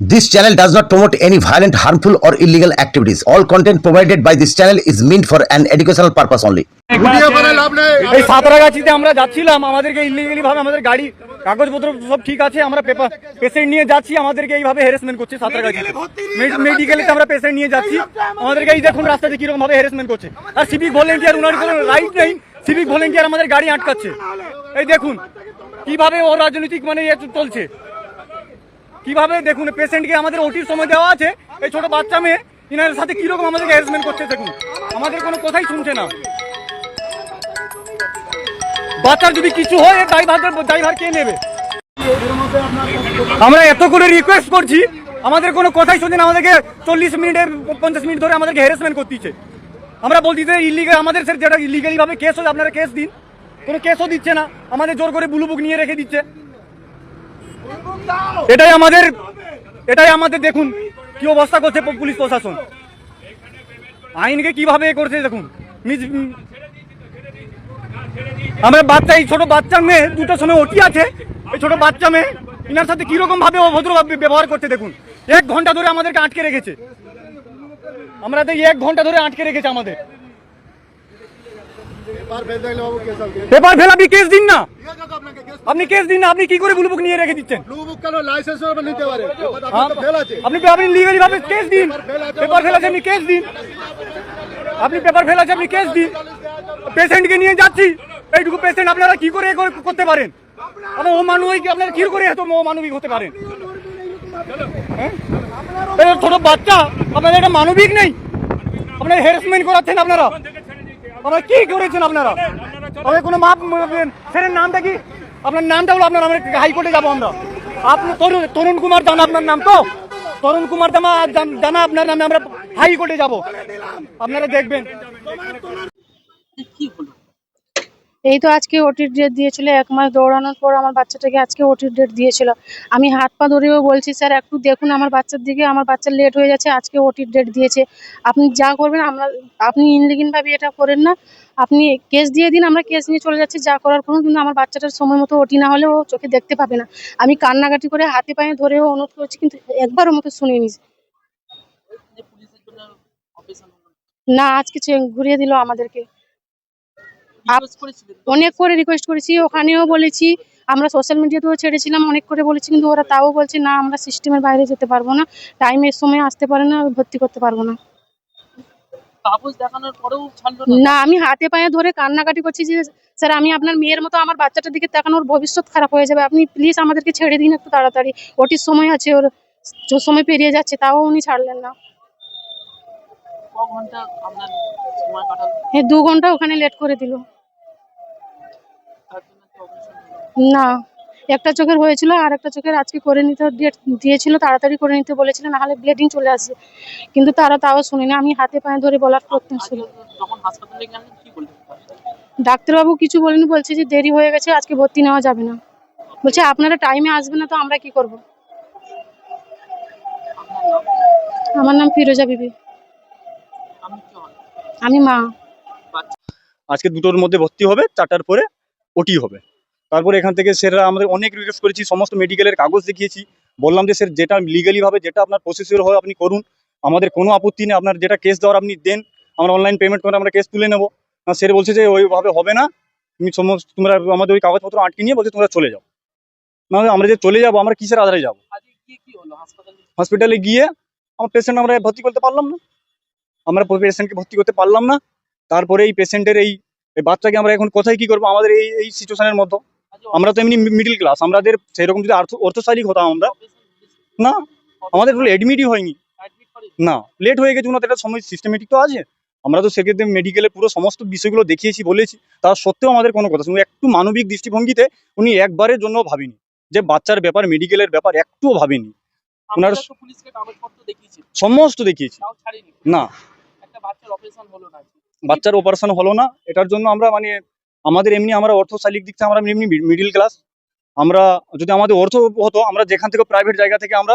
This channel does not promote any violent, harmful, or illegal activities. All content provided by this channel is meant for an educational purpose only. এই সাঁতরাগাছিতে আমরা যাচ্ছিলাম আমাদেরকে illegally ভাবে আমাদের গাড়ি কাগজপত্র সব ঠিক আছে আমরা পেপার পেশেন্ট নিয়ে যাচ্ছি আমাদেরকে এইভাবে হ্যারাসমেন্ট করছে সাঁতরাগাছিতে মেডিকেলে আমরা পেশেন্ট নিয়ে যাচ্ছি আমাদেরকে এই দেখুন রাস্তাতে কীরকম ভাবে হ্যারাসমেন্ট করছে। আর সিভিক ভলেন্টিয়ার উনার কোনো রাইট নেই সিভিক ভলেন্টিয়ার আমাদের গাড়ি আটকাচ্ছে। এই দেখুন কীভাবে ও রাজনৈতিক মানে চলছে। কীভাবে দেখুন পেশেন্টকে আমাদের ওটির সময় দেওয়া আছে, এই ছোট বাচ্চা মেয়ে, ইনার সাথে কীরকম আমাদেরকে হ্যারাসমেন্ট করছে দেখুন। আমাদের কোনো কথাই শুনছে না। বাচ্চার যদি কিছু হয় ড্রাইভার ড্রাইভার কে নেবে? আমরা এত করে রিকোয়েস্ট করছি, আমাদের কোনো কথাই শুনছে না, আমাদেরকে চল্লিশ মিনিটে, পঞ্চাশ মিনিট ধরে আমাদেরকে হ্যারাসমেন্ট করতেছে। আমরা বলছি যে ইলিগাল আমাদের স্যার যেটা ইলিগালি ভাবে কেস হয় আপনারা কেস দিন। কোনো কেসও দিচ্ছে না, আমাদের জোর করে বুলু বুক নিয়ে রেখে দিচ্ছে। এটাই আমাদের এটাই আমাদের, দেখুন কি অবস্থা করছে পুলিশ প্রশাসন। আইনকে কীভাবে এ করছে দেখুন। মিস আমরা বাচ্চা, এই ছোট বাচ্চা মেয়ে দুটোর সময় ওটি আছে। এই ছোট বাচ্চা মেয়ে, ইনার সাথে কীরকম ভাবে অভদ্র ব্যবহার করছে দেখুন। এক ঘণ্টা ধরে আমাদেরকে আটকে রেখেছে। আমরা তো এক ঘণ্টা ধরে আটকে রেখেছে আমাদের। পেপার ফেল আপনি কেস দিন না। আপনি কেস দিন না আপনি কি করে বুলুবুক নিয়ে রেখে দিচ্ছেন? আপনি আপনি লিগালি ভাবে কেস দিন। পেপার ফেল আছে আপনি কেস দিন। আপনি পেপার ফেল আছে আপনি কেস দিন। পেশেন্টকে নিয়ে যাচ্ছি। এইটুকু পেশেন্ট আপনারা কি করে করতে পারেন? আপনার ও মানবিক আপনারা কি করে এত ও মানবিক হতে পারেন? হ্যাঁ? ছোট বাচ্চা আপনাদের এটা মানবিক নেই। আপনারা হ্যারাসমেন্ট করাচ্ছেন আপনারা। আপনারা কি করেছেন আপনারা? আপনার কোনো মাপ স্যারের নামটা কি? আপনার নামটা হলো আপনার আমরা হাইকোর্টে যাব আমরা। আপনি তরুণ তরুণ কুমার জানা আপনার নাম তো? তরুণ কুমার দামা জানা আপনার নামে আমরা হাইকোর্টে যাব। আপনারা দেখবেন। এই তো আজকে ওটির ডেট দিয়েছিল, এক মাস দৌড়ানোর পর আমার বাচ্চাটাকে আজকে ওটির ডেট দিয়েছিল। আমি হাত পা ধরেও বলছি, স্যার, একটু দেখুন আমার বাচ্চার দিকে, আমার বাচ্চা লেট হয়ে যাচ্ছে আজকে ওটির ডেট দিয়েছে। আপনি যা করবেন, আমরা, আপনি ইনলিগিনভাবে এটা করেন না। আপনি কেস দিয়ে দিন, আমরা কেস নিয়ে চলে যাচ্ছি, যা করার করুন, কিন্তু আমার বাচ্চাটার সময় মতো ওটি না হলে ও চোখে দেখতে পাবে না। আমি কান্নাকাটি করে হাতে পায়ে ধরেও অনুরোধ করছি, কিন্তু একবারও আমাকে শুনিনি। না, আজকে ঘুরিয়ে দিল আমাদেরকে। অনেক করে রিকোয়েস্ট করেছি ওখানেও বলেছি আমরা সোশ্যাল মিডিয়াতেও ছেড়েছিলাম অনেক করে বলেছি কিন্তু ওরা তাও বলছে না আমরা সিস্টেমের বাইরে যেতে পারব না টাইমের সময় আসতে পারে না ভর্তি করতে পারব না। না? আমি হাতে পায়ে ধরে কান্নাকাটি করছি যে স্যার আমি আপনার মেয়ের মতো আমার বাচ্চাটার দিকে তাকানোর ভবিষ্যৎ খারাপ হয়ে যাবে আপনি প্লিজ আমাদেরকে ছেড়ে দিন একটু তাড়াতাড়ি। ওটির সময় আছে ওর যে সময় পেরিয়ে যাচ্ছে তাও উনি ছাড়লেন না ক ঘণ্টা আপনার সময় কাটালো হ্যাঁ দু ঘণ্টা ওখানে লেট করে দিল। না একটা চোখের হয়েছিল আর একটা চোখের আজকে করে নিতে দিয়েছিল তাড়াতাড়ি করে নিতে বলেছিল না হলে ব্লিডিং চলে আসে কিন্তু তারা তাও শুনিনি আমি হাতে পায়ে ধরে বলার করতে ছিল। ডাক্তারবাবু কিছু বলেনি বলছে যে দেরি হয়ে গেছে আজকে ভর্তি নেওয়া যাবে না। বলছে আপনারা টাইমে আসবে না তো আমরা কি করব? আমার নাম ফিরোজা বিবি। আমি মা। আজকে দুটোর মধ্যে ভর্তি হবে চারটার পরে ওটি হবে। তারপরে এখান থেকে স্যাররা আমাদের অনেক রিকোয়েস্ট করেছি সমস্ত মেডিকেলের কাগজ দেখিয়েছি। বললাম যে স্যার যেটা লিগালি ভাবে যেটা আপনার প্রসেসর হয় আপনি করুন। আমাদের কোনো আপত্তি নেই আপনার যেটা কেস দেওয়ার আপনি দেন। আমরা অনলাইন পেমেন্ট করে আমরা কেস তুলে নেব। না স্যার বলছে যে ওইভাবে হবে না। তুমি সমস্ত তোমরা আমাদের ওই কাগজপত্র আটকে নিয়ে বলছে তোমরা চলে যাও। না আমরা যে চলে যাব আমরা কিসের আধারে যাব? আজকে কি কি হলো? হাসপাতালে? হসপিটালে গিয়ে আমার পেশেন্ট আমরা ভর্তি করতে পারলাম না। আমরা পেশেন্টকে ভর্তি করতে পারলাম না। তারপরে এই পেশেন্টের এই বাচ্চাকে আমরা এখন কোথায় কি করব? আমাদের এই এই সিচুয়েশনের আজকে আমরা তো এমনি মিডিল ক্লাস আমাদের সেরকম যদি অর্থশালী হতাম আমরা। না আমাদের এডমিটই হয়নি। না লেট হয়ে গেছে ওনাদের একটা সময় সিস্টেমেটিক তো আছে। আমরা তো সেক্ষেত্রে মেডিকেলে পুরো সমস্ত বিষয়গুলো দেখিয়েছি বলেছি। তার সত্ত্বেও আমাদের কোনো কথা শুনে একটু মানবিক দৃষ্টিভঙ্গিতে উনি একবারের জন্য ভাবিনি। যে বাচ্চার ব্যাপার মেডিকেলের ব্যাপার একটুও ভাবেনি। ওনার- তো সমস্ত দেখিয়েছি। না। বাচ্চার অপারেশন হলো না। এটার জন্য আমরা মানে আমাদের এমনি আমরা অর্থশালীর দিক থেকে আমরা এমনি মিডিল ক্লাস আমরা যদি আমাদের অর্থ হতো, আমরা যেখান থেকে প্রাইভেট জায়গা থেকে আমরা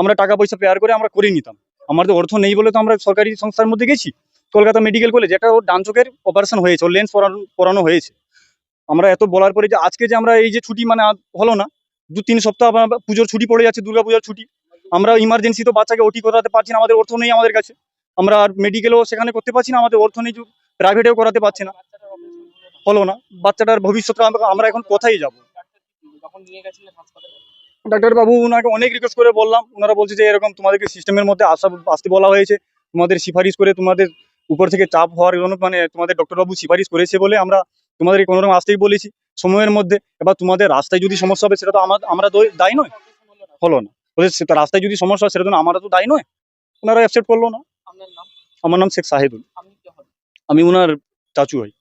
আমরা টাকা পয়সা পেয়ার করে আমরা করে নিতাম। আমাদের অর্থ নেই বলে তো আমরা সরকারি সংস্থার মধ্যে গেছি। কলকাতা মেডিকেল কলেজ যেটা ওর ডান চোখের অপারেশন হয়েছে, ওর লেন্স পরানো হয়েছে। আমরা এত বলার পরে যে আজকে যে আমরা এই যে ছুটি মানে হলো না, দু তিন সপ্তাহ পুজোর ছুটি পড়ে যাচ্ছে দুর্গা পূজার ছুটি। আমরা ইমার্জেন্সি তো বাচ্চাকে ওটি করাতে পারছি না, আমাদের অর্থ নেই আমাদের কাছে। আমরা আর মেডিকেলও সেখানে করতে পারছি না, আমাদের অর্থ নেই প্রাইভেটেও করাতে পারছি না। হলো না। বাচ্চাটার ভবিষ্যৎটা আমরা- এখন কোথায় যাব? ডাক্তারবাবু ওনাকে অনেক রিকোয়েস্ট করে বললাম। ওনারা বলছে যে, এরকম তোমাদেরকে সিস্টেমের মধ্যে আসা আসতে বলা হয়েছে। তোমাদের সিফারিশ করে তোমাদের উপর থেকে চাপ হওয়ার জন্য মানে তোমাদের ডক্টরবাবু সিফারিশ করেছে বলে আমরা তোমাদেরকে কোনো রকম আসতেই বলেছি। সময়ের মধ্যে, এবার তোমাদের রাস্তায় যদি সমস্যা হবে, সেটা তো আমার দায়ী নয় হলো না। রাস্তায় যদি সমস্যা হয়, সেটা তো আমরা তো দায়ী নয় ওনারা অ্যাকসেপ্ট করল না। আমার নাম শেখ সাহেদুল। হন আমি ওনার চাচু হই